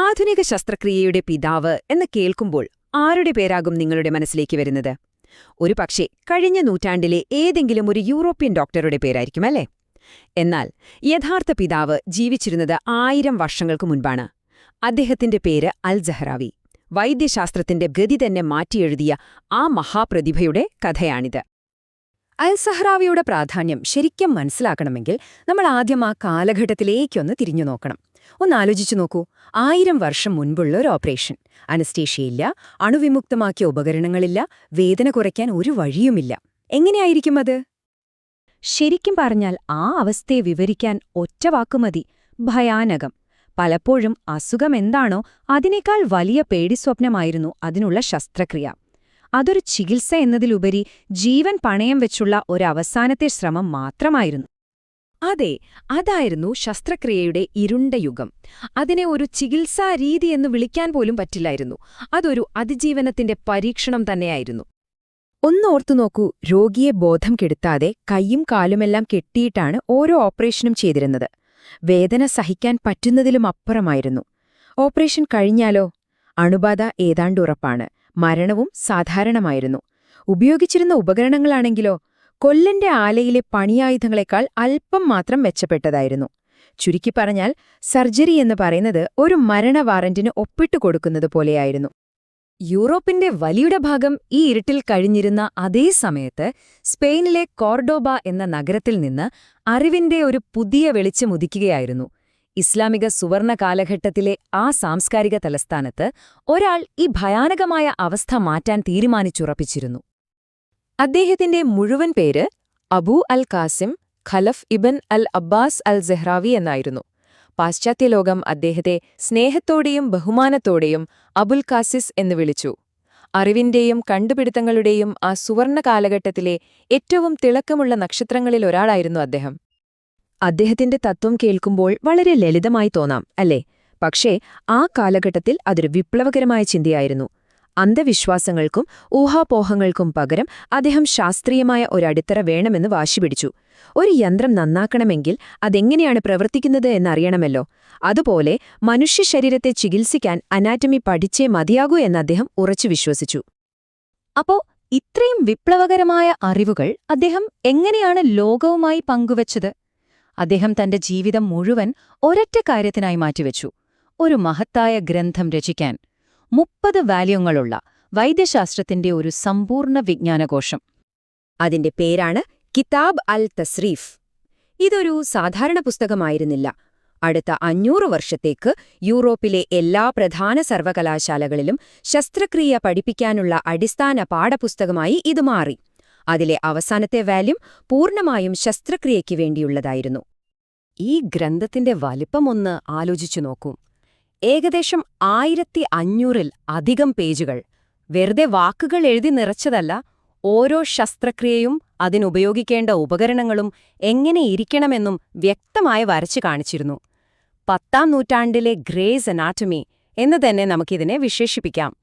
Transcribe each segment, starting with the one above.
ആധുനിക ശസ്ത്രക്രിയയുടെ പിതാവ് എന്ന് കേൾക്കുമ്പോൾ ആരുടെ പേരാകും നിങ്ങളുടെ മനസ്സിലേക്ക് വരുന്നത്? ഒരു പക്ഷേ കഴിഞ്ഞ നൂറ്റാണ്ടിലെ ഏതെങ്കിലും ഒരു യൂറോപ്യൻ ഡോക്ടറുടെ പേരായിരിക്കും അല്ലേ? എന്നാൽ യഥാർത്ഥ പിതാവ് ജീവിച്ചിരുന്നത് ആയിരം വർഷങ്ങൾക്ക് മുൻപാണ്. അദ്ദേഹത്തിന്റെ പേര് അൽ ജഹ്റാവി വൈദ്യശാസ്ത്രത്തിന്റെ ഗതി തന്നെ മാറ്റിയെഴുതിയ ആ മഹാപ്രതിഭയുടെ കഥയാണിത്. അൽ സഹ്റാവിയുടെ പ്രാധാന്യം ശരിക്കും മനസ്സിലാക്കണമെങ്കിൽ നമ്മൾ ആദ്യം ആ കാലഘട്ടത്തിലേക്കൊന്ന് തിരിഞ്ഞു നോക്കണം. ഒന്ന് ആലോചിച്ചു നോക്കൂ. ആയിരം വർഷം മുൻപുള്ള ഒരു ഓപ്പറേഷൻ. അനസ്റ്റേഷ്യയില്ല അണുവിമുക്തമാക്കിയ ഉപകരണങ്ങളില്ല വേദന കുറയ്ക്കാൻ ഒരു വഴിയുമില്ല. എങ്ങനെയായിരിക്കും അത്? ശരിക്കും പറഞ്ഞാൽ ആ അവസ്ഥയെ വിവരിക്കാൻ ഒറ്റ വാക്കുമതി ഭയാനകം. പലപ്പോഴും അസുഖമെന്താണോ അതിനേക്കാൾ വലിയ പേടിസ്വപ്നമായിരുന്നു അതിനുള്ള ശസ്ത്രക്രിയ. അതൊരു ചികിത്സ എന്നതിലുപരി ജീവൻ പണയം വെച്ചുള്ള ഒരവസാനത്തെ ശ്രമം മാത്രമായിരുന്നു. അതെ അതായിരുന്നു ശസ്ത്രക്രിയയുടെ ഇരുണ്ട യുഗം. അതിനെ ഒരു ചികിത്സാ രീതി എന്ന് വിളിക്കാൻ പോലും പറ്റില്ലായിരുന്നു. അതൊരു അതിജീവനത്തിന്റെ പരീക്ഷണം തന്നെയായിരുന്നു. ഒന്നോർത്തു നോക്കൂ രോഗിയെ ബോധം കെടുത്താതെ കൈയും കാലുമെല്ലാം കെട്ടിയിട്ടാണ് ഓരോ ഓപ്പറേഷനും ചെയ്തിരുന്നത്. വേദന സഹിക്കാൻ പറ്റുന്നതിലും അപ്പുറമായിരുന്നു. ഓപ്പറേഷൻ കഴിഞ്ഞാലോ? അണുബാധ ഏതാണ്ടുറപ്പാണ്. മരണവും സാധാരണമായിരുന്നു. ഉപയോഗിച്ചിരുന്ന ഉപകരണങ്ങളാണെങ്കിലോ? കൊല്ലന്റെ ആലയിലെ പണിയായുധങ്ങളെക്കാൾ അല്പം മാത്രം മെച്ചപ്പെട്ടതായിരുന്നു. ചുരുക്കി പറഞ്ഞാൽ സർജറി എന്ന് പറയുന്നത് ഒരു മരണ വാറന്റിന് ഒപ്പിട്ടു കൊടുക്കുന്നത് പോലെയായിരുന്നു. യൂറോപ്പിന്റെ വലിയുടെ ഭാഗം ഈ ഇരുട്ടിൽ കഴിഞ്ഞിരുന്ന അതേ സമയത്ത് സ്പെയിനിലെ കോർഡോബ എന്ന നഗരത്തിൽ നിന്ന് അറിവിന്റെ ഒരു പുതിയ വെളിച്ചമുദിക്കുകയായിരുന്നു ഇസ്ലാമിക സുവർണ കാലഘട്ടത്തിലെ ആ സാംസ്കാരിക തലസ്ഥാനത്ത് ഒരാൾ ഈ ഭയാനകമായ അവസ്ഥ മാറ്റാൻ തീരുമാനിച്ചുറപ്പിച്ചിരുന്നു. അദ്ദേഹത്തിന്റെ മുഴുവൻ പേര് Abu al Qasim Khalaf ibn al Abbas al Zahrawi എന്നായിരുന്നു. പാശ്ചാത്യലോകം അദ്ദേഹത്തെ സ്നേഹത്തോടെയും ബഹുമാനത്തോടെയും അബുൽ കാസിസ് എന്ന് വിളിച്ചു. അറിവിന്റെയും കണ്ടുപിടുത്തങ്ങളുടെയും ആ സുവർണ കാലഘട്ടത്തിലെ ഏറ്റവും തിളക്കമുള്ള നക്ഷത്രങ്ങളിലൊരാളായിരുന്നു അദ്ദേഹം. അദ്ദേഹത്തിന്റെ തത്വം കേൾക്കുമ്പോൾ വളരെ ലളിതമായി തോന്നാം അല്ലേ? പക്ഷേ ആ കാലഘട്ടത്തിൽ അതൊരു വിപ്ലവകരമായ ചിന്തയായിരുന്നു. അന്ധവിശ്വാസങ്ങൾക്കും ഊഹാപോഹങ്ങൾക്കും പകരം അദ്ദേഹം ശാസ്ത്രീയമായ ഒരടിത്തറ വേണമെന്ന് വാശിപിടിച്ചു. ഒരു യന്ത്രം നന്നാക്കണമെങ്കിൽ അതെങ്ങനെയാണ് പ്രവർത്തിക്കുന്നത് എന്നറിയണമല്ലോ. അതുപോലെ മനുഷ്യ ശരീരത്തെ ചികിത്സിക്കാൻ അനാറ്റമി പഠിച്ചേ മതിയാകൂ എന്ന് അദ്ദേഹം ഉറച്ചു വിശ്വസിച്ചു. അപ്പോ ഇത്രയും വിപ്ലവകരമായ അറിവുകൾ അദ്ദേഹം എങ്ങനെയാണ് ലോകവുമായി പങ്കുവച്ചത്? അദ്ദേഹം തന്റെ ജീവിതം മുഴുവൻ ഒരൊറ്റ കാര്യത്തിനായി മാറ്റിവെച്ചു. ഒരു മഹത്തായ ഗ്രന്ഥം രചിക്കാൻ. മുപ്പത് വാല്യങ്ങളുള്ള വൈദ്യശാസ്ത്രത്തിന്റെ ഒരു സമ്പൂർണ വിജ്ഞാനകോശം. അതിന്റെ പേരാണ് കിതാബ് അൽ തസ്രീഫ്. ഇതൊരു സാധാരണ പുസ്തകമായിരുന്നില്ല. അടുത്ത അഞ്ഞൂറ് വർഷത്തേക്ക് യൂറോപ്പിലെ എല്ലാ പ്രധാന സർവകലാശാലകളിലും ശസ്ത്രക്രിയ പഠിപ്പിക്കാനുള്ള അടിസ്ഥാന പാഠപുസ്തകമായി ഇത് മാറി. അതിലെ അവസാനത്തെ വാല്യം പൂർണമായും ശസ്ത്രക്രിയയ്ക്ക് വേണ്ടിയുള്ളതായിരുന്നു. ഈ ഗ്രന്ഥത്തിന്റെ വലിപ്പമൊന്ന് ആലോചിച്ചു നോക്കൂ. ഏകദേശം ആയിരത്തി അഞ്ഞൂറിൽ അധികം പേജുകൾ. വെറുതെ വാക്കുകൾ എഴുതി നിറച്ചതല്ല ഓരോ ശസ്ത്രക്രിയയും അതിനുപയോഗിക്കേണ്ട ഉപകരണങ്ങളും എങ്ങനെ ഇരിക്കണമെന്നും വ്യക്തമായി വരച്ചു കാണിച്ചിരുന്നു. പത്താം നൂറ്റാണ്ടിലെ ഗ്രേസ് അനാറ്റമി എന്ന് തന്നെ നമുക്കിതിനെ വിശേഷിപ്പിക്കാം.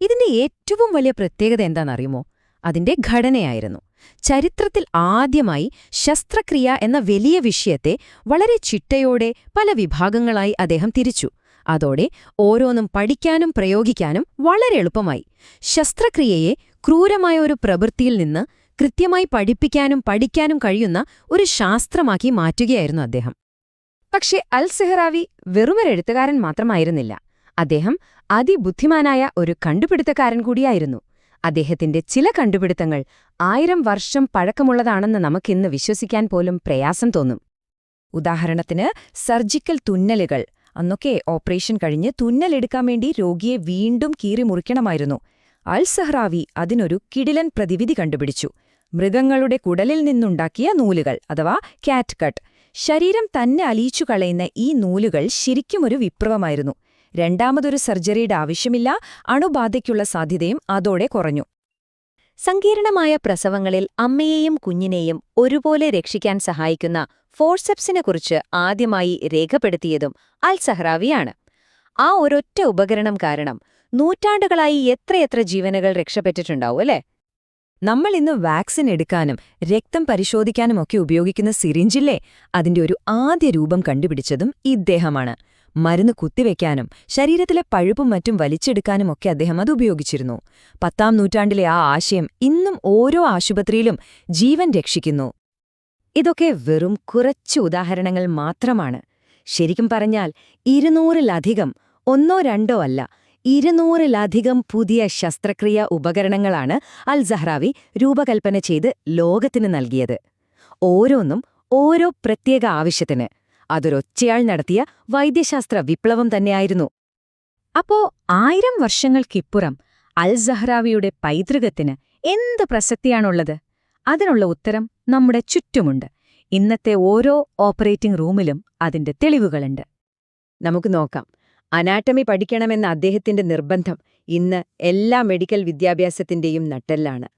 ഇതിന്റെ ഏറ്റവും വലിയ പ്രത്യേകത എന്താണെന്നറിയുമോ? അതിന്റെ ഘടനയായിരുന്നു. ചരിത്രത്തിൽ ആദ്യമായി ശസ്ത്രക്രിയ എന്ന വലിയ വിഷയത്തെ വളരെ ചിട്ടയോടെ പല വിഭാഗങ്ങളായി അദ്ദേഹം തിരിച്ചു. അതോടെ ഓരോന്നും പഠിക്കാനും പ്രയോഗിക്കാനും വളരെ എളുപ്പമായി. ശസ്ത്രക്രിയയെ ക്രൂരമായ ഒരു പ്രവൃത്തിയിൽ നിന്ന് കൃത്യമായി പഠിപ്പിക്കാനും പഠിക്കാനും കഴിയുന്ന ഒരു ശാസ്ത്രമാക്കി മാറ്റുകയായിരുന്നു അദ്ദേഹം. പക്ഷേ അൽ സെഹ്റാവി വെറുമൊരെഴുത്തുകാരൻ മാത്രമായിരുന്നില്ല. അദ്ദേഹം അതിബുദ്ധിമാനായ ഒരു കണ്ടുപിടുത്തക്കാരൻ കൂടിയായിരുന്നു. അദ്ദേഹത്തിന്റെ ചില കണ്ടുപിടുത്തങ്ങൾ ആയിരം വർഷം പഴക്കമുള്ളതാണെന്ന് നമുക്കിന്ന് വിശ്വസിക്കാൻ പോലും പ്രയാസം തോന്നും. ഉദാഹരണത്തിന് സർജിക്കൽ തുന്നലുകൾ അന്നൊക്കെ ഓപ്പറേഷൻ കഴിഞ്ഞ് തുന്നലെടുക്കാൻ വേണ്ടി രോഗിയെ വീണ്ടും കീറി മുറിക്കണമായിരുന്നു. അൽ സഹ്റാവി അതിനൊരു കിടിലൻ പ്രതിവിധി കണ്ടുപിടിച്ചു. മൃഗങ്ങളുടെ കുടലിൽ നിന്നുണ്ടാക്കിയ നൂലുകൾ അഥവാ കാറ്റ് കട്ട് ശരീരം തന്നെ അലിയിച്ചു കളയുന്ന ഈ നൂലുകൾ ശരിക്കും ഒരു വിപ്ലവമായിരുന്നു. രണ്ടാമതൊരു സർജറിയുടെ ആവശ്യമില്ല അണുബാധയ്ക്കുള്ള സാധ്യതയും അതോടെ കുറഞ്ഞു. സങ്കീർണമായ പ്രസവങ്ങളിൽ അമ്മയെയും കുഞ്ഞിനെയും ഒരുപോലെ രക്ഷിക്കാൻ സഹായിക്കുന്ന ഫോർസെപ്സിനെക്കുറിച്ച് ആദ്യമായി രേഖപ്പെടുത്തിയതും അൽ സഹ്റാവിയാണ്. ആ ഒരൊറ്റ ഉപകരണം കാരണം നൂറ്റാണ്ടുകളായി എത്രയെത്ര ജീവനുകൾ രക്ഷപ്പെട്ടിട്ടുണ്ടാവും അല്ലേ? നമ്മൾ ഇന്ന് വാക്സിൻ എടുക്കാനും രക്തം പരിശോധിക്കാനുമൊക്കെ ഉപയോഗിക്കുന്ന സിറിഞ്ചില്ലേ? അതിന്റെ ഒരു ആദ്യ രൂപം കണ്ടുപിടിച്ചതും ഇദ്ദേഹമാണ്. മരുന്ന് കുത്തിവെക്കാനും ശരീരത്തിലെ പഴുപ്പും മറ്റും വലിച്ചെടുക്കാനുമൊക്കെ അദ്ദേഹം അത് ഉപയോഗിച്ചിരുന്നു. പത്താം നൂറ്റാണ്ടിലെ ആ ആശയം ഇന്നും ഓരോ ആശുപത്രിയിലും ജീവൻ രക്ഷിക്കുന്നു. ഇതൊക്കെ വെറും കുറച്ച് ഉദാഹരണങ്ങൾ മാത്രമാണ്. ശരിക്കും പറഞ്ഞാൽ ഇരുന്നൂറിലധികം ഒന്നോ രണ്ടോ അല്ല ഇരുന്നൂറിലധികം പുതിയ ശസ്ത്രക്രിയ ഉപകരണങ്ങളാണ് അൽ സഹ്റാവി രൂപകൽപ്പന ചെയ്ത് ലോകത്തിന് നൽകിയത്. ഓരോന്നും ഓരോ പ്രത്യേക ആവശ്യത്തിന്. അതൊരൊച്ചയാൾ നടത്തിയ വൈദ്യശാസ്ത്ര വിപ്ലവം തന്നെയായിരുന്നു. അപ്പോ ആയിരം വർഷങ്ങൾക്കിപ്പുറം അൽ സഹ്റാവിയുടെ പൈതൃകത്തിന് എന്ത് പ്രസക്തിയാണുള്ളത്? അതിനുള്ള ഉത്തരം നമ്മുടെ ചുറ്റുമുണ്ട്. ഇന്നത്തെ ഓരോ ഓപ്പറേറ്റിംഗ് റൂമിലും അതിന്റെ തെളിവുകളുണ്ട്. നമുക്ക് നോക്കാം. അനാറ്റമി പഠിക്കണമെന്ന അദ്ദേഹത്തിന്റെ നിർബന്ധം ഇന്ന് എല്ലാ മെഡിക്കൽ വിദ്യാഭ്യാസത്തിന്റെയും നട്ടെല്ലാണ്.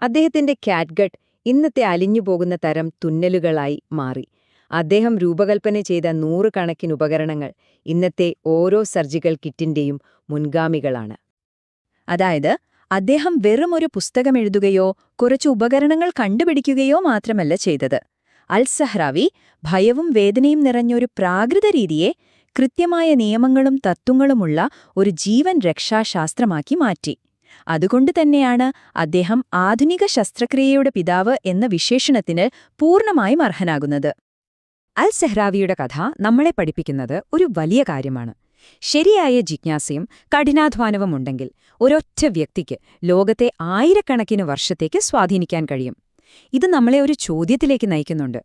അദ്ദേഹത്തിന്റെ കാറ്റ്ഗട്ട് ഇന്നത്തെ അലിഞ്ഞുപോകുന്ന തരം തുന്നലുകളായി മാറി. അദ്ദേഹം രൂപകൽപ്പന ചെയ്ത നൂറുകണക്കിന് ഉപകരണങ്ങൾ ഇന്നത്തെ ഓരോ സർജിക്കൽ കിറ്റിന്റെയും മുൻഗാമികളാണ്. അതായത് അദ്ദേഹം വെറും ഒരു പുസ്തകം എഴുതുകയോ കുറച്ച് ഉപകരണങ്ങൾ കണ്ടുപിടിക്കുകയോ മാത്രമല്ല ചെയ്തത്. അൽ സഹ്റാവി ഭയവും വേദനയും നിറഞ്ഞൊരു പ്രാകൃത രീതിയെ കൃത്യമായ നിയമങ്ങളും തത്വങ്ങളുമുള്ള ഒരു ജീവൻ രക്ഷാശാസ്ത്രമാക്കി മാറ്റി. അതുകൊണ്ട് തന്നെയാണ് അദ്ദേഹം ആധുനിക ശസ്ത്രക്രിയയുടെ പിതാവ് എന്ന വിശേഷണത്തിന് പൂർണമായും അർഹനാകുന്നത്. അൽ സെഹ്റാവിയുടെ കഥ നമ്മളെ പഠിപ്പിക്കുന്നത് ഒരു വലിയ കാര്യമാണ്. ശരിയായ ജിജ്ഞാസയും കഠിനാധ്വാനവും ഉണ്ടെങ്കിൽ ഒരൊറ്റ വ്യക്തിക്ക് ലോകത്തെ ആയിരക്കണക്കിന് വർഷത്തേക്ക് സ്വാധീനിക്കാൻ കഴിയും. ഇത് നമ്മളെ ഒരു ചോദ്യത്തിലേക്ക് നയിക്കുന്നുണ്ട്.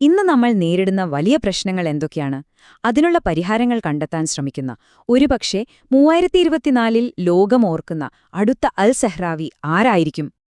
ഇന്ന് നമ്മൾ നേരിടുന്ന വലിയ പ്രശ്നങ്ങൾ എന്തൊക്കെയാണ്? അതിനുള്ള പരിഹാരങ്ങൾ കണ്ടെത്താൻ ശ്രമിക്കുന്ന ഒരുപക്ഷെ മൂവായിരത്തി ഇരുപത്തിനാലിൽ ലോകമോർക്കുന്ന അടുത്ത അൽ സെഹ്റാവി ആരായിരിക്കും?